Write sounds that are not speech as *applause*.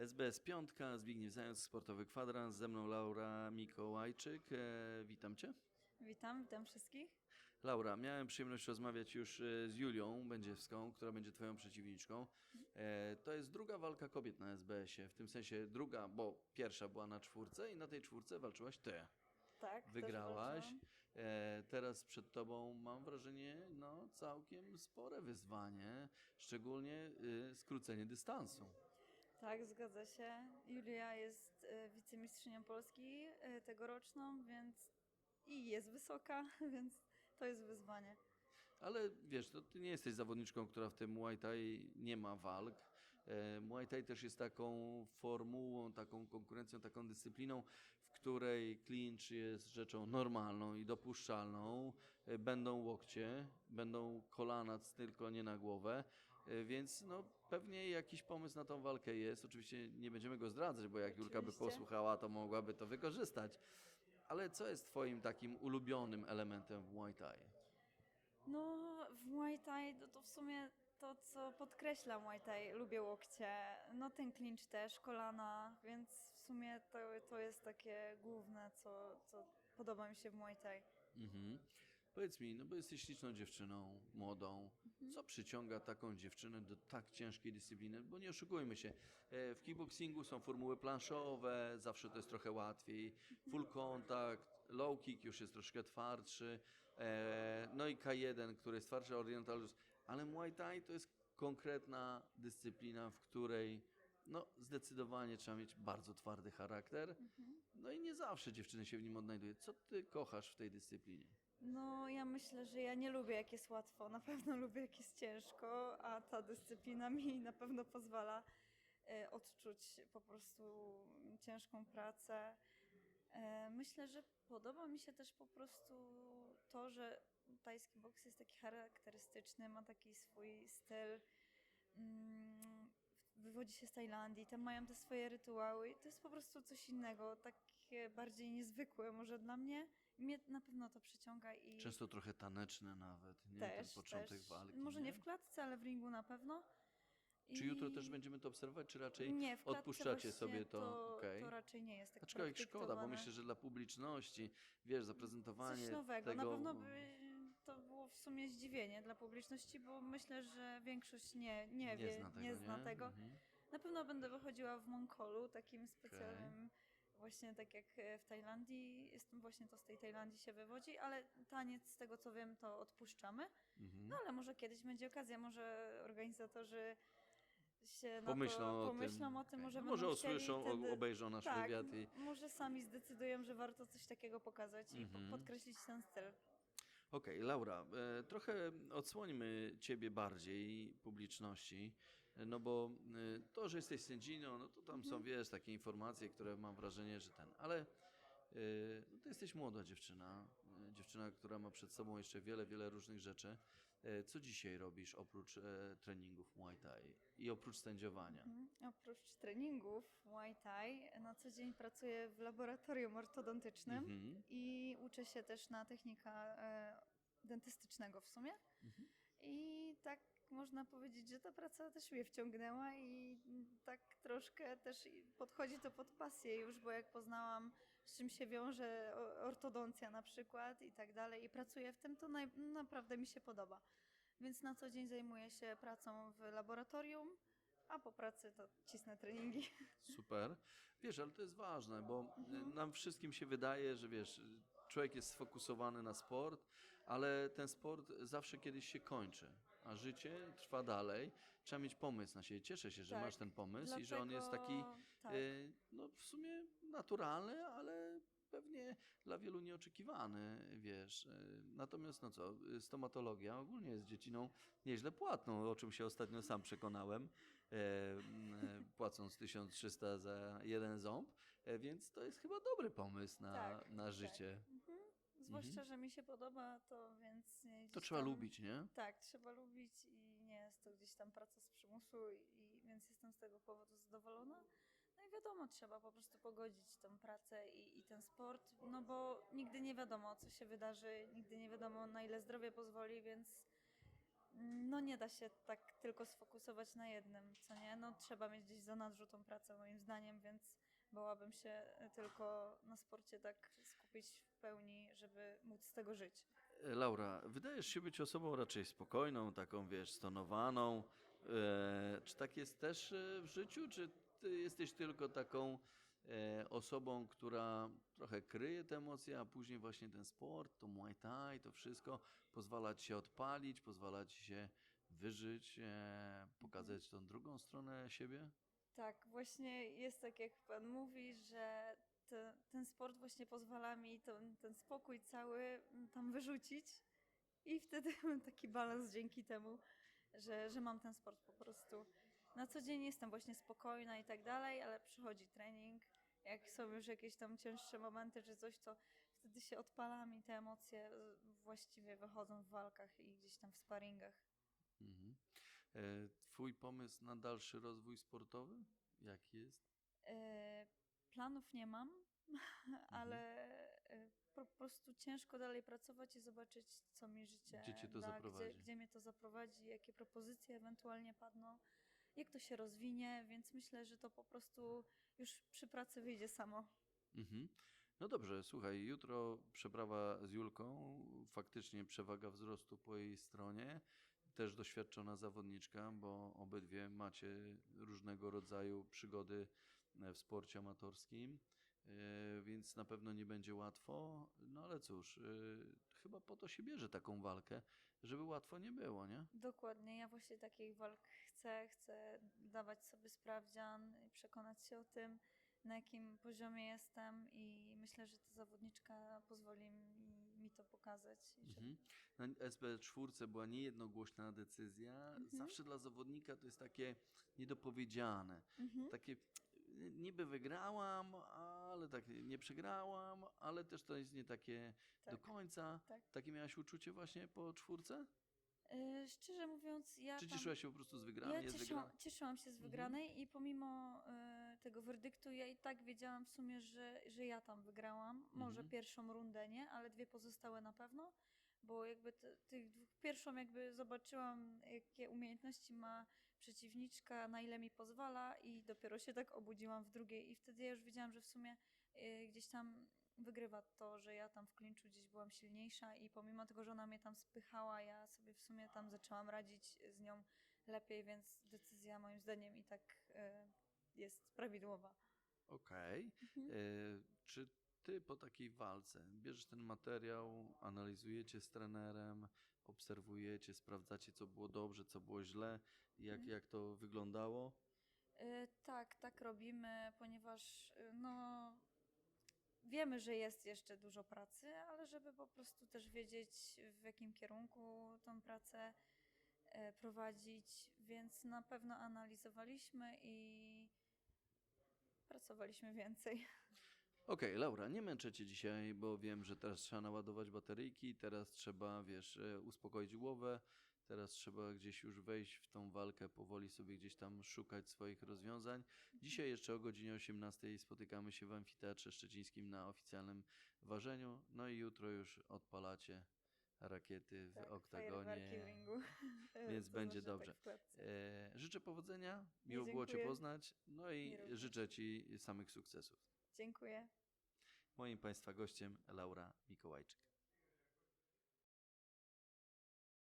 SBS Piątka, Zbigniew Zając, Sportowy Kwadrans, ze mną Laura Mikołajczyk. E, witam Cię. Witam, witam wszystkich. Laura, miałem przyjemność rozmawiać już e, z Julią Będziewską, która będzie Twoją przeciwniczką. E, to jest druga walka kobiet na SBS-ie, w tym sensie druga, bo pierwsza była na czwórce i na tej czwórce walczyłaś Ty. Tak, Wygrałaś. E, teraz przed Tobą mam wrażenie, no całkiem spore wyzwanie, szczególnie y, skrócenie dystansu. Tak, zgadza się. Julia jest e, wicemistrzynią Polski e, tegoroczną, więc i jest wysoka, *laughs* więc to jest wyzwanie. Ale wiesz, to ty nie jesteś zawodniczką, która w tym Muay Thai nie ma walk. E, Muay Thai też jest taką formułą, taką konkurencją, taką dyscypliną, w której clinch jest rzeczą normalną i dopuszczalną. Będą łokcie, będą kolana, tylko nie na głowę. E, Więc no, pewnie jakiś pomysł na tą walkę jest. Oczywiście nie będziemy go zdradzać, bo jak Julka by Oczywiście. posłuchała, to mogłaby to wykorzystać. Ale co jest twoim takim ulubionym elementem w Muay Thai? No, w Muay Thai to, to w sumie to, co podkreśla Muay Thai, lubię łokcie, no ten clinch też, kolana, więc w sumie to, to jest takie główne, co, co podoba mi się w Muay Thai. Mhm. Powiedz mi, no bo jesteś śliczną dziewczyną, młodą. Mhm. Co przyciąga taką dziewczynę do tak ciężkiej dyscypliny? Bo nie oszukujmy się, e, w kickboxingu są formuły planszowe, zawsze to jest trochę łatwiej. Full contact, low kick już jest troszkę twardszy. e, No i K1, który jest twardszy, orientalus. Ale Muay Thai to jest konkretna dyscyplina, w której no, zdecydowanie trzeba mieć bardzo twardy charakter. Mhm. No i nie zawsze dziewczyny się w nim odnajdują. Co ty kochasz w tej dyscyplinie? No, ja myślę, że ja nie lubię, jak jest łatwo. Na pewno *laughs* lubię, jak jest ciężko, a ta dyscyplina mi na pewno pozwala e, odczuć po prostu ciężką pracę. E, Myślę, że podoba mi się też po prostu to, że tajski boks jest taki charakterystyczny, ma taki swój styl. Mm, Wywodzi się z Tajlandii, tam mają te swoje rytuały to jest po prostu coś innego, takie bardziej niezwykłe może dla mnie. Mnie na pewno to przyciąga i Często trochę taneczne nawet, nie? też, Ten początek też. walki. Może nie w klatce, ale w ringu na pewno. Czy I- jutro też będziemy to obserwować, czy raczej nie, w odpuszczacie sobie to? To, Okej. to raczej nie jest tak Aczkolwiek szkoda, bo myślę, że dla publiczności, wiesz, zaprezentowanie Coś nowego. tego... Na pewno by to było w sumie zdziwienie dla publiczności, bo myślę, że większość nie, nie, nie wie, zna tego, nie zna tego. Mhm. Na pewno będę wychodziła w Monkolu, takim specjalnym, właśnie tak jak e, w Tajlandii. Jestem właśnie to z tej Tajlandii się wywodzi, ale taniec, z tego co wiem, to odpuszczamy. Mhm. No ale może kiedyś będzie okazja, może organizatorzy się Pomyślą na o to, tym. pomyślą o tym, może No może usłyszą, wtedy- obejrzą nasz tak, wywiad i... może sami zdecydują, że warto coś takiego pokazać i Mhm. po- podkreślić ten styl. Okej, Laura, e, trochę odsłońmy Ciebie bardziej publiczności, no bo e, to, że jesteś sędziną, no to tam Mhm. są, wiesz, takie informacje, które mam wrażenie, że ten, ale e, no to jesteś młoda dziewczyna, e, dziewczyna, która ma przed sobą jeszcze wiele, wiele różnych rzeczy. Co dzisiaj robisz oprócz treningów Muay Thai i oprócz sędziowania? Mhm. Oprócz treningów Muay Thai na co dzień pracuję w laboratorium ortodontycznym Mhm. i uczę się też na technika e, dentystycznego w sumie. Mhm. I tak można powiedzieć, że ta praca też mnie wciągnęła i tak troszkę też podchodzi to pod pasję już, bo jak poznałam z czym się wiąże ortodoncja na przykład i tak dalej i pracuję w tym, to naj, naprawdę mi się podoba. Więc na co dzień zajmuję się pracą w laboratorium, a po pracy to cisnę treningi. *laughs* Super. Wiesz, ale to jest ważne, bo y, nam wszystkim się wydaje, że wiesz, człowiek jest sfokusowany na sport, ale ten sport zawsze kiedyś się kończy, a życie trwa dalej. Trzeba mieć pomysł na siebie. Cieszę się, że Tak. masz ten pomysł i że on jest taki, Dlatego- tak. y, no w sumie naturalny, ale pewnie dla wielu nieoczekiwany, wiesz. Y, Natomiast no co, y, stomatologia ogólnie jest dziedziną nieźle płatną, o czym się ostatnio sam przekonałem, e, e, płacąc 1300 za jeden ząb, e, więc to jest chyba dobry pomysł na, Tak, na tak. Życie. Zwłaszcza, że mi się podoba, to więc To trzeba tam- lubić, nie? Tak, trzeba lubić i nie jest to gdzieś tam praca z przymusu, i, więc jestem z tego powodu zadowolona. No i wiadomo, trzeba po prostu pogodzić tą pracę i, i ten sport, no bo nigdy nie wiadomo, co się wydarzy, nigdy nie wiadomo, na ile zdrowie pozwoli, więc no nie da się tak tylko sfokusować na jednym, co nie? No trzeba mieć gdzieś za nadrzu tą pracę moim zdaniem, więc bałabym się e, tylko na sporcie tak skupić w pełni, żeby móc z tego żyć. E, Laura, wydajesz się być osobą raczej spokojną, taką wiesz, stonowaną. E, czy tak jest też e, w życiu, czy ty jesteś tylko taką e, osobą, która trochę kryje te emocje, a później właśnie ten sport, to Muay Thai, to wszystko pozwala ci się odpalić, pozwala ci się wyżyć, e, pokazać tą drugą stronę siebie? Tak, właśnie jest tak, jak pan mówi, że te, ten sport właśnie pozwala mi ten, ten spokój cały mm, tam wyrzucić i wtedy *laughs* mam taki balans dzięki temu, że, że mam ten sport po prostu. Na co dzień jestem właśnie spokojna i tak dalej, ale przychodzi trening, jak są już jakieś tam cięższe momenty czy coś, to wtedy się odpalam i te emocje właściwie wychodzą w walkach i gdzieś tam w sparingach. Mhm. E, twój pomysł na dalszy rozwój sportowy? Jaki jest? E, Planów nie mam, *laughs* ale e, po prostu ciężko dalej pracować i zobaczyć, co mi życie Gdzie to da, zaprowadzi. Gdzie, gdzie mnie to zaprowadzi, jakie propozycje ewentualnie padną, jak to się rozwinie, więc myślę, że to po prostu już przy pracy wyjdzie samo. Mhm. No dobrze, słuchaj, jutro przeprawa z Julką, faktycznie przewaga wzrostu po jej stronie, też doświadczona zawodniczka, bo obydwie macie różnego rodzaju przygody e, w sporcie amatorskim, e, więc na pewno nie będzie łatwo, no ale cóż, e, chyba po to się bierze taką walkę, żeby łatwo nie było, nie? Dokładnie, ja właśnie takich walk chcę, chcę dawać sobie sprawdzian, i przekonać się o tym, na jakim poziomie jestem i myślę, że ta zawodniczka pozwoli mi, mi to pokazać. Mhm. Na SB4 była niejednogłośna decyzja. Mhm. Zawsze dla zawodnika to jest takie niedopowiedziane. Mhm. Takie niby wygrałam, ale tak nie przegrałam, ale też to jest nie takie do Tak, końca. tak. Takie miałaś uczucie właśnie po czwórce? Y, Szczerze mówiąc, ja Czy tam, cieszyłaś się po prostu z wygranej? ja jest cieszyłam, się z Mhm. wygranej i pomimo y, tego werdyktu ja i tak wiedziałam w sumie, że, że ja tam wygrałam. Może Mhm. pierwszą rundę nie, ale dwie pozostałe na pewno, bo jakby tych dwóch, pierwszą jakby zobaczyłam, jakie umiejętności ma przeciwniczka, na ile mi pozwala i dopiero się tak obudziłam w drugiej i wtedy ja już wiedziałam, że w sumie y, gdzieś tam wygrywa to, że ja tam w klinczu gdzieś byłam silniejsza i pomimo tego, że ona mnie tam spychała, ja sobie w sumie tam zaczęłam radzić z nią lepiej, więc decyzja moim zdaniem i tak y, jest prawidłowa. Okej. Mhm. E, Czy ty po takiej walce bierzesz ten materiał, analizujecie z trenerem, obserwujecie, sprawdzacie, co było dobrze, co było źle, jak, Mhm. jak to wyglądało? Y, tak, tak robimy, ponieważ no, wiemy, że jest jeszcze dużo pracy, ale żeby po prostu też wiedzieć, w jakim kierunku tą pracę e, prowadzić, więc na pewno analizowaliśmy i pracowaliśmy więcej. Okej, Laura, nie męczę cię dzisiaj, bo wiem, że teraz trzeba naładować bateryjki, teraz trzeba, wiesz, e, uspokoić głowę, teraz trzeba gdzieś już wejść w tą walkę, powoli sobie gdzieś tam szukać swoich rozwiązań. Dzisiaj jeszcze o godzinie 18 spotykamy się w Amfiteatrze Szczecińskim na oficjalnym ważeniu, no i jutro już odpalacie rakiety w Tak, oktagonie. *laughs* więc To będzie znaczy dobrze. Tak. E, życzę powodzenia, miło było cię poznać, no i życzę ci samych sukcesów. Dziękuję. Moim Państwa gościem Laura Mikołajczyk.